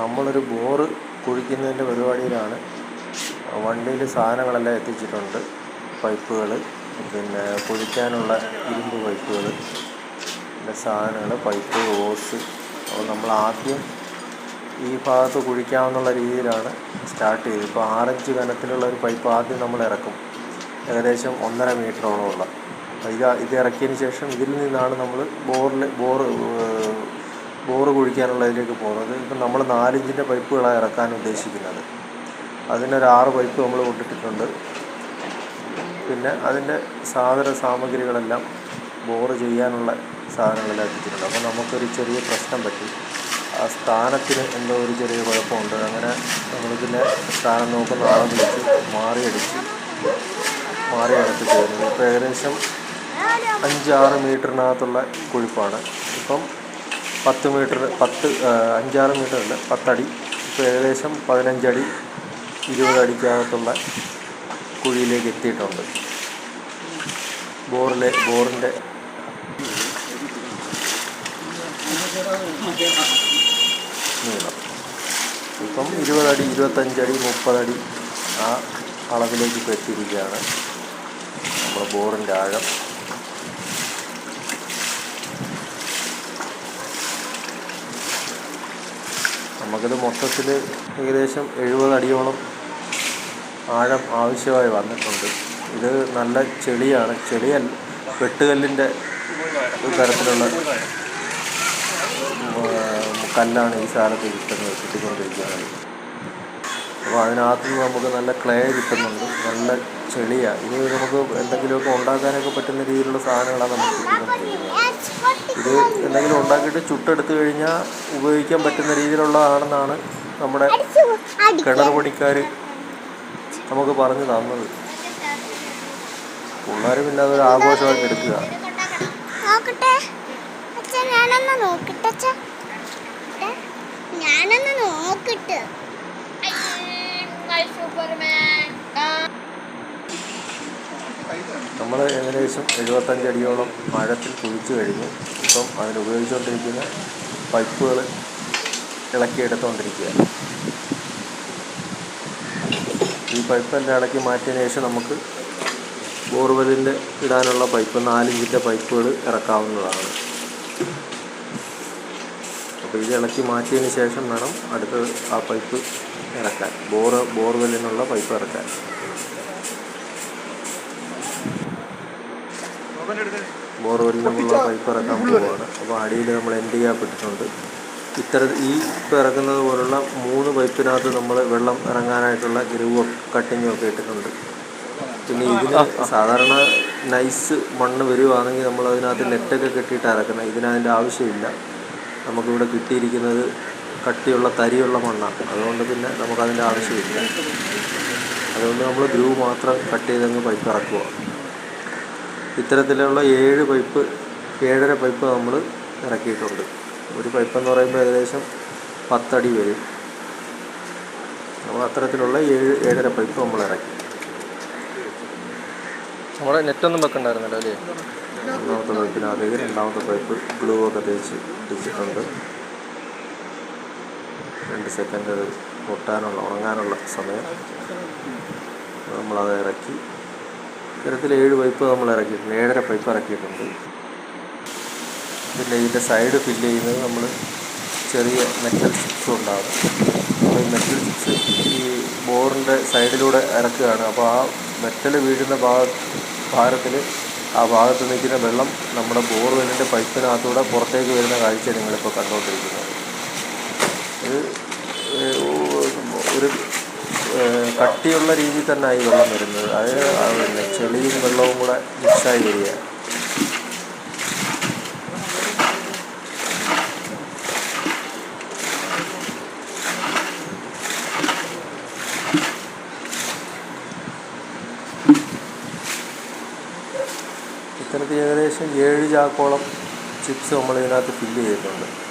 നമ്മളൊരു ബോറ് കുഴിക്കുന്നതിന്റെ പരിപാടിയിലാണ്. വണ്ടിയിൽ സാധനങ്ങളെല്ലാം എത്തിച്ചിട്ടുണ്ട്. പൈപ്പുകൾ പിന്നെ കുഴിക്കാനുള്ള ഇരുമ്പ് പൈപ്പുകൾ പിന്നെ സാധനങ്ങൾ പൈപ്പ് ഓസ് അപ്പോൾ നമ്മൾ ആദ്യം ഈ ഭാഗത്ത് കുഴിക്കാവുന്ന രീതിയിലാണ് സ്റ്റാർട്ട് ചെയ്തത്. ഇപ്പോൾ ആറഞ്ച് കനത്തിലുള്ള ഒരു പൈപ്പ് ആദ്യം നമ്മൾ ഇറക്കും. ഏകദേശം ഒന്നര മീറ്ററോളം ഉള്ള. ഇത് ഇത് ഇറക്കിയതിന് ശേഷം ഇതിൽ നിന്നാണ് നമ്മൾ ബോറിൽ ബോറ് ബോറ് കുഴിക്കാനുള്ളതിലേക്ക് പോകുന്നത്. ഇപ്പം നമ്മൾ നാലിഞ്ചിന്റെ പൈപ്പുകളാണ് ഇറക്കാൻ ഉദ്ദേശിക്കുന്നത്. അതിനൊരു ആറ് പൈപ്പ് നമ്മൾ കൊണ്ടിട്ടിട്ടുണ്ട് പിന്നെ അതിന്റെ സാധന സാമഗ്രികളെല്ലാം ബോറ് ചെയ്യാനുള്ള സാധനങ്ങളെല്ലാം എത്തിച്ചിട്ടുണ്ട് അപ്പോൾ നമുക്കൊരു ചെറിയ പ്രശ്നം പറ്റി. ആ സ്ഥാനത്തിന് എന്തോ ഒരു ചെറിയ കുഴപ്പമുണ്ട്. അങ്ങനെ പിന്നെ സ്ഥാനം നോക്കുന്ന ആളെ വിളിച്ച് മാറിയടിച്ച് മാറിയടച്ച് ചെയ്യുന്നത്. ഇപ്പോൾ ഏകദേശം അഞ്ചാറ് മീറ്ററിനകത്തുള്ള കുഴിപ്പാണ്. ഇപ്പം പത്ത് മീറ്റർ പത്ത് അഞ്ചാറ് മീറ്റർ അല്ല പത്തടി. ഇപ്പോൾ ഏകദേശം പതിനഞ്ചടി ഇരുപത് അടിക്കകത്തുള്ള കുഴിയിലേക്ക് എത്തിയിട്ടുണ്ട്. ബോറിലെ ബോറിന്റെ നീളം. ഇപ്പം ഇരുപതടി ഇരുപത്തഞ്ചടി മുപ്പതടി ആ അളവിലേക്ക് ഇപ്പോൾ എത്തിയിരിക്കുകയാണ്. നമ്മുടെ ബോറിന്റെ ആഴം. നമുക്കിത് മൊത്തത്തിൽ ഏകദേശം എഴുപത് അടിയോളം ആഴം ആവശ്യമായി വന്നിട്ടുണ്ട്. ഇത് നല്ല ചെളിയാണ്. ചെളിയല്ല വെട്ടുകല്ലിന്റെ ഒരു തരത്തിലുള്ള കല്ലാണ് ഈ സ്ഥലത്ത് കിട്ടുന്നത് കിട്ടിക്കൊണ്ടിരിക്കുന്നത് അപ്പോൾ അതിനകത്ത് നിന്ന് നമുക്ക് നല്ല ക്ലേ കിട്ടുന്നുണ്ട്. നല്ല ചെളിയാണ് ഇത് നമുക്ക് എന്തെങ്കിലുമൊക്കെ ഉണ്ടാക്കാനൊക്കെ പറ്റുന്ന രീതിയിലുള്ള സാധനങ്ങളാണ് നമുക്ക് കിട്ടുന്നത് ഇത് എന്തെങ്കിലും ഉണ്ടാക്കിയിട്ട് ചുട്ടെടുത്ത് കഴിഞ്ഞാൽ ഉപയോഗിക്കാൻ പറ്റുന്ന രീതിയിലുള്ളതാണെന്നാണ് നമ്മുടെ കിണർ പണിക്കാർ നമുക്ക് പറഞ്ഞു തന്നത്. പിള്ളേർ പിന്നെ അതൊരു ആഘോഷമായിട്ട് എടുക്കുക. ഞാനൊന്ന് നോക്കട്ടെ? ഞാനൊന്ന് നോക്കട്ടെ. നമ്മൾ ഏകദേശം എഴുപത്തഞ്ച് അടിയോളം ആഴത്തിൽ കുഴിച്ചു കഴിഞ്ഞു. ഇപ്പം അതിലുപയോഗിച്ചുകൊണ്ടിരിക്കുന്ന പൈപ്പുകൾ ഇളക്കിയെടുത്തുകൊണ്ടിരിക്കുക ഈ പൈപ്പെല്ലാം ഇളക്കി മാറ്റിയതിന് ശേഷം നമുക്ക് ബോർവെല്ലിന്റെ ഇടാനുള്ള പൈപ്പ് നാലിഞ്ചിന്റെ പൈപ്പുകൾ ഇറക്കാവുന്നതാണ്. അപ്പോൾ ഇത് ഇളക്കി മാറ്റിയതിന് ശേഷം വേണം അടുത്തത് ആ പൈപ്പ് ഇറക്കാൻ. ബോറ് ബോർവെല്ലിനുള്ള പൈപ്പ് ഇറക്കാൻ. ബോർവെല്ലിനുള്ള പൈപ്പ് ഇറക്കാൻ പോവുകയാണ് അപ്പോൾ അടിയിൽ നമ്മൾ എൻഡ് ചെയ്യാപ്പെട്ടിട്ടുണ്ട് ഇത്തര ഈ ഇപ്പോൾ ഇറക്കുന്നത് പോലുള്ള മൂന്ന് പൈപ്പിനകത്ത് നമ്മൾ വെള്ളം ഇറങ്ങാനായിട്ടുള്ള ഗ്രൂവും കട്ടിങ്ങും ഒക്കെ ഇട്ടിട്ടുണ്ട്. പിന്നെ ഇതിന് സാധാരണ നൈസ് മണ്ണ് വരുവാണെങ്കിൽ നമ്മൾ അതിനകത്ത് നെറ്റൊക്കെ കെട്ടിയിട്ട് ഇറക്കണം ഇതിനതിന്റെ ആവശ്യമില്ല. നമുക്കിവിടെ കിട്ടിയിരിക്കുന്നത് കട്ടിയുള്ള തരിയുള്ള മണ്ണാണ് അതുകൊണ്ട് പിന്നെ നമുക്കതിന്റെ ആവശ്യമില്ല. അതുകൊണ്ട് നമ്മൾ ഗ്രൂ മാത്രം കട്ട് ചെയ്തങ്ങ് പൈപ്പ് ഇറക്കുക. ഇത്തരത്തിലുള്ള ഏഴ് പൈപ്പ് ഏഴര പൈപ്പ് നമ്മൾ ഇറക്കിയിട്ടുണ്ട്. ഒരു പൈപ്പ് എന്ന് പറയുമ്പോൾ ഏകദേശം പത്തടി വരും. അപ്പോൾ അത്തരത്തിലുള്ള ഏഴ് ഏഴര പൈപ്പ് നമ്മൾ ഇറക്കി. നമ്മുടെ നെറ്റൊന്നും വെക്കണ്ടായിരുന്നല്ലോ അല്ലേ? ഒന്നാമത്തെ പൈപ്പിനകത്തേക്ക് രണ്ടാമത്തെ പൈപ്പ് ഗ്ലൂ ഒക്കെ തേച്ച് ഇടിച്ചിട്ടുണ്ട് രണ്ട് സെക്കൻഡ് അത് പൊട്ടാനുള്ള ഉണങ്ങാനുള്ള സമയം. നമ്മളത് ഇറക്കി. ഇത്തരത്തിൽ ഏഴ് പൈപ്പ് നമ്മൾ ഇറക്കിയിട്ടുണ്ട്. ഏഴര പൈപ്പ് ഇറക്കിയിട്ടുണ്ട്. പിന്നെ ഇതിന്റെ സൈഡ് ഫില്ല് ചെയ്യുന്നത് നമ്മൾ ചെറിയ മെറ്റൽ ചിപ്സ് ഉണ്ടാകും അപ്പോൾ ഈ മെറ്റൽ ചിപ്സ് ഈ ബോറിന്റെ സൈഡിലൂടെ ഇറക്കുകയാണ്. അപ്പോൾ ആ മെറ്റൽ വീഴുന്ന ഭാഗ ഭാരത്തിൽ ആ ഭാഗത്ത് നിൽക്കുന്ന വെള്ളം നമ്മുടെ ബോർവെല്ലിന്റെ പൈപ്പിനകത്തൂടെ പുറത്തേക്ക് വരുന്ന കാഴ്ച നിങ്ങളിപ്പോൾ കണ്ടുകൊണ്ടിരിക്കുന്നത്. ഒരു കട്ടിയുള്ള രീതിയിൽ തന്നെ ആയി വെള്ളം വരുന്നത്. അത് ചെളിയും വെള്ളവും കൂടെ മിക്സായി വരിക. ഇത്തരത്തിൽ ഏകദേശം ഏഴ് ചാക്കോളം ചിപ്സ് നമ്മൾ ഇതിനകത്ത് ഫില്ല് ചെയ്തിട്ടുണ്ട്.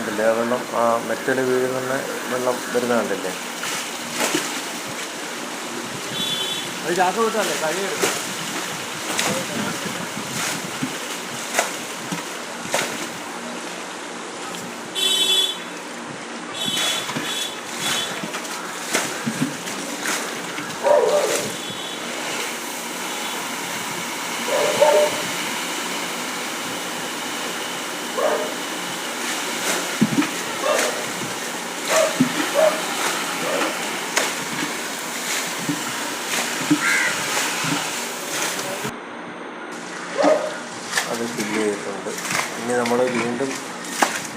കണ്ടില്ലേ? ആ വെള്ളം ആ മെറ്റൽ വീഴുന്ന വെള്ളം വരുന്ന കണ്ടില്ലേ? അത് ചാക്ക വിട്ടല്ലേ ഇനി നമ്മൾ വീണ്ടും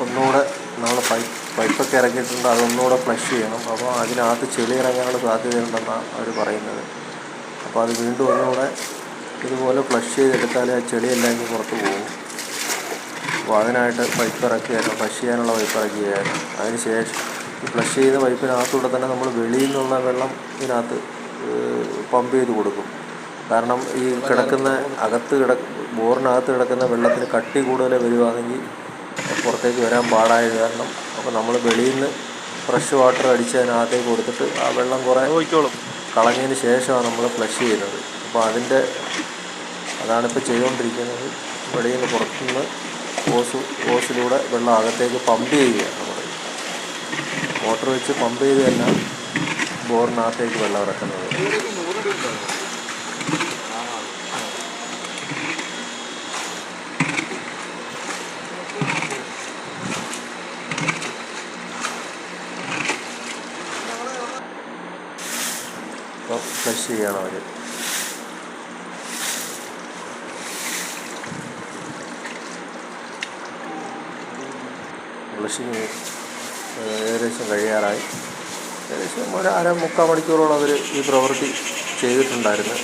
ഒന്നുകൂടെ നമ്മൾ പൈപ്പ് പൈപ്പൊക്കെ ഇറക്കിയിട്ടുണ്ട് അതൊന്നുകൂടെ ഫ്ലഷ് ചെയ്യണം. അപ്പോൾ അതിനകത്ത് ചെളി ഇറങ്ങാനുള്ള സാധ്യതയുണ്ടെന്നാണ് അവർ പറയുന്നത്. അപ്പോൾ അത് വീണ്ടും ഒന്നുകൂടെ ഇതുപോലെ ഫ്ലഷ് ചെയ്തെടുത്താൽ ആ ചെളിയെല്ലാം ഇനി പുറത്ത് പോകും അപ്പോൾ അതിനായിട്ട് പൈപ്പ് ഇറക്കിയായിരുന്നു ഫ്ലഷ് ചെയ്യാനുള്ള പൈപ്പ് ഇറക്കിയായിരുന്നു അതിന് ശേഷം ഈ ഫ്ലഷ് ചെയ്ത പൈപ്പിനകത്തൂടെ തന്നെ നമ്മൾ വെളിയിൽ നിന്നുള്ള വെള്ളം ഇതിനകത്ത് പമ്പ് ചെയ്ത് കൊടുക്കും. കാരണം ഈ കിടക്കുന്ന അകത്ത് കിട ബോറിനകത്ത് കിടക്കുന്ന വെള്ളത്തിന് കട്ടി കൂടുതൽ വരുവാണെങ്കിൽ പുറത്തേക്ക് വരാൻ പാടായ കാരണം അപ്പോൾ നമ്മൾ വെളിയിൽ നിന്ന് ഫ്രഷ് വാട്ടർ അടിച്ച് അതിനകത്തേക്ക് കൊടുത്തിട്ട് ആ വെള്ളം കുറേ ഒഴിക്കോളും. കളഞ്ഞതിന് ശേഷമാണ് നമ്മൾ ഫ്ലഷ് ചെയ്യുന്നത്. അപ്പോൾ അതിന്റെ അതാണിപ്പോൾ ചെയ്തുകൊണ്ടിരിക്കുന്നത് വെളിയിൽ നിന്ന് പുറത്തുനിന്ന് ഓസ് ഓസിലൂടെ വെള്ളം അകത്തേക്ക് പമ്പ് ചെയ്യുകയാണ്. നമ്മൾ മോട്ടർ വെച്ച് പമ്പ് ചെയ്ത് തന്നെ ബോറിനകത്തേക്ക് വെള്ളം ഇറക്കുന്നത്. അപ്പോൾ ഫ്ലഷ് ചെയ്യണം അവർ ഫ്ലഷിങ് ഏകദേശം കഴിയാറായി. ഏകദേശം ഒരു അര മുക്കാൽ മണിക്കൂറോളം അവർ ഈ പ്രവൃത്തി ചെയ്തിട്ടുണ്ടായിരുന്നു.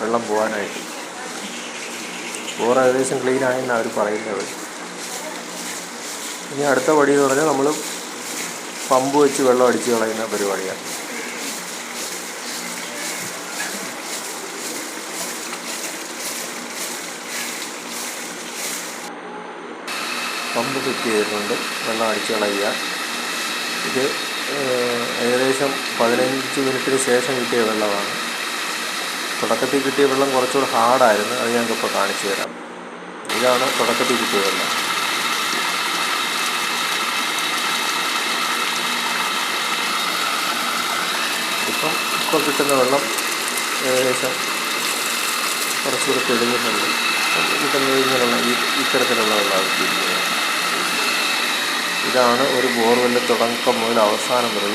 വെള്ളം പോകാനായിട്ട് ബോർ ഏകദേശം ക്ലീൻ ആയെന്നാണ് അവർ പറയുന്നത്. ഇനി അടുത്ത പടി എന്ന് പറഞ്ഞാൽ നമ്മൾ പമ്പ് വെച്ച് വെള്ളം അടിച്ച് കളയുന്ന പരിപാടിയാണ്. പമ്പ് ഫിറ്റ് ചെയ്തിട്ടുണ്ട്. വെള്ളം അടിച്ച് കളയുക. ഇത് ഏകദേശം പതിനഞ്ച് മിനിറ്റിന് ശേഷം കിട്ടിയ വെള്ളമാണ്. തുടക്കത്തിൽ കിട്ടിയ വെള്ളം കുറച്ചുകൂടെ ഹാർഡായിരുന്നു അത് ഞങ്ങൾക്കിപ്പോൾ കാണിച്ചു തരാം. ഇതാണ് തുടക്കത്തിൽ കിട്ടിയ വെള്ളം. ഇപ്പം ഇപ്പോൾ കിട്ടുന്ന വെള്ളം ഏകദേശം കുറച്ചുകൂടി തെളിഞ്ഞിട്ടുണ്ട്. കിട്ടുന്നത് ഇങ്ങനെയുള്ള ഇത്തരത്തിലുള്ള വെള്ളമാണ് കിട്ടിയിരിക്കുന്നത്. ഇതാണ് ഒരു ബോർവെല്ല് തുടക്കം മുതൽ അവസാനം വരെയുള്ള